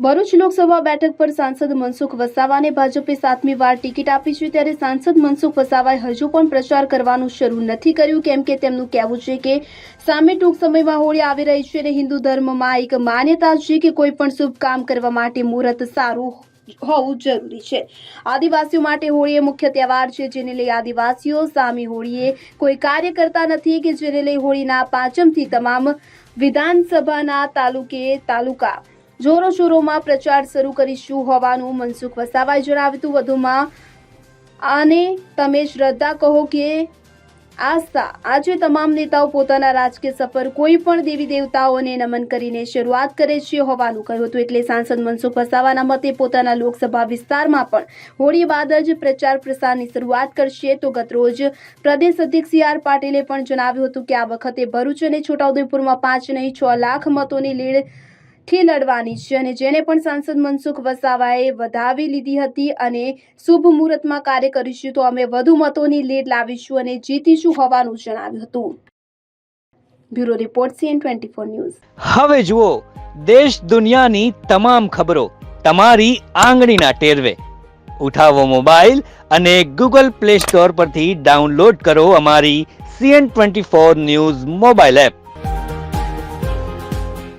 ભરૂચ લોકસભા બેઠક પર સાંસદ મનસુખ વસાવાને ભાજપે સાતમી વાર ટિકિટ આપી છે ત્યારે સાંસદ મનસુખ વસાવાએ હજુ પણ પ્રચાર કરવાનું શરૂ નથી કર્યું. કેમ કે તેમનું કહેવું છે કે સામે ટૂંક સમયમાં હોળી આવી રહી છે અને હિન્દુ ધર્મમાં એક માન્યતા છે કે કોઈ પણ શુભ કામ કરવા માટે મુહૂર્ત સારું હોવું જરૂરી છે. આદિવાસીઓ માટે હોળી એ મુખ્ય તહેવાર છે, જેને લઈ આદિવાસીઓ સામે હોળીએ કોઈ કાર્ય કરતા નથી કે જેને લઈ હોળીના પાંચમથી તમામ વિધાનસભાના તાલુકે તાલુકા જોરો શોરોમાં પ્રચાર શરૂ કરીશું હોવાનું મનસુખ વસાવાએ જણાવ્યું હતું વધુમાં, આને તમે શ્રદ્ધા કહો કે આસ્થા. આજે તમામ નેતાઓ પોતાના રાજકીય સફર કોઈ પણ દેવી દેવતાઓને નમન કરીને શરૂઆત કરે છે હોવાનું કહ્યું હતું. એટલે સાંસદ મનસુખ વસાવાના મતે પોતાના લોકસભા વિસ્તારમાં પણ હોળી બાદ જ પ્રચાર પ્રસારની શરૂઆત કરશે. તો ગતરોજ પ્રદેશ અધ્યક્ષ સી આર પાટીલે પણ જણાવ્યું હતું કે આ વખતે ભરૂચ અને છોટાઉદેપુરમાં પાંચ નહીં, છ લાખ મતોની લીડ થી લડવાની છે અને જેને પણ સાંસદ મનસુખ વસાવાએ વધાવી લીધી હતી અને શુભ મુહૂર્તમાં કાર્ય કરીશું તો અમે વધુ મતોની લીડ લાવીશું અને જીતીશું હોવાનું જણાવ્યું હતું. Bureau report CN twenty four news. હવે જુઓ, દેશ દુનિયાની તમામ ખબરો તમારી આંગળીના ટેરવે. ઉઠાવો મોબાઈલ અને ગૂગલ પ્લે સ્ટોર પરથી ડાઉનલોડ કરો અમારી CN twenty four news mobile app.